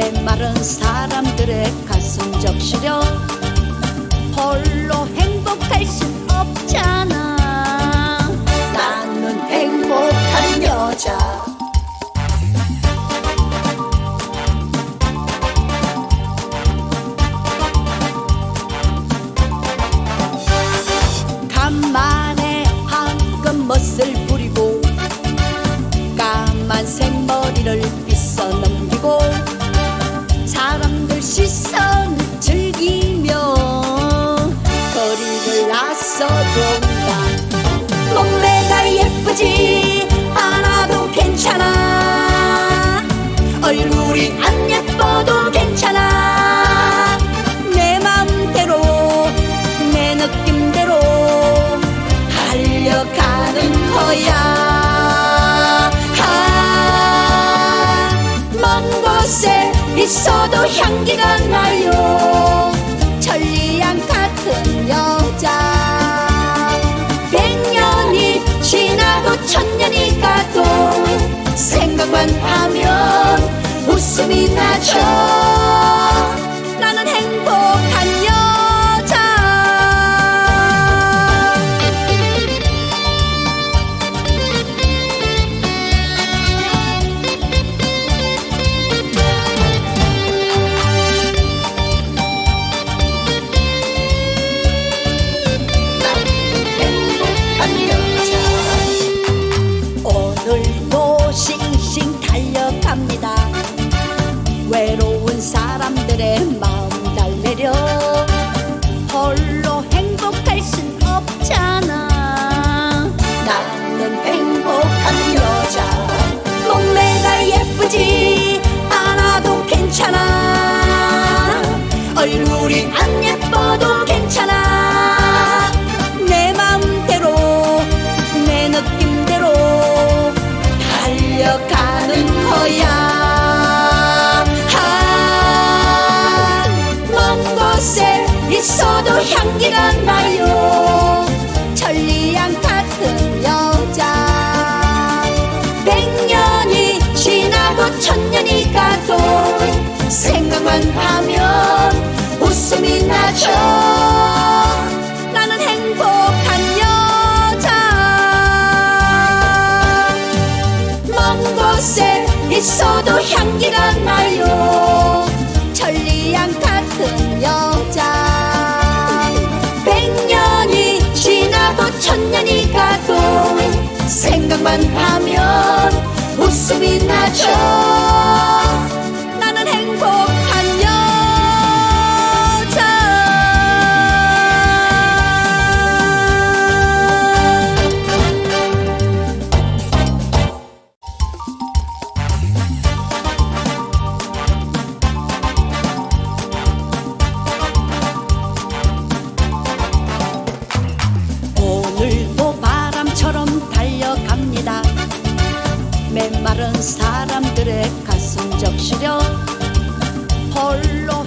메마른 사람들의 가슴 적시려. 홀로 행복할 순 없잖아. 나는 행복한 여자. 간만에 황금 멋을 부리고 까만 생머리를 빗어 넘기고 나서본다 몸매가 예쁘지 않아도 괜찮아. 얼굴이 안 예뻐도 괜찮아. 내 맘대로 내 느낌대로 달려가는 거야. 아, 먼 곳에 있어도 향기가 나요 하면 웃 마음 달래려. 홀로 행복할 순 없잖아. 나는 행복한 여자. 몸매가 예쁘지 않아도 괜찮아. 얼굴이 안예 나죠 나는 행복한 여자. 먼 곳에 있어도 향기가 나요. 천리양 같은 여자. 백년이 지나도 천년이 가도 생각만 하면 웃음이 나죠 메마른 사람들의 가슴 적시려 홀로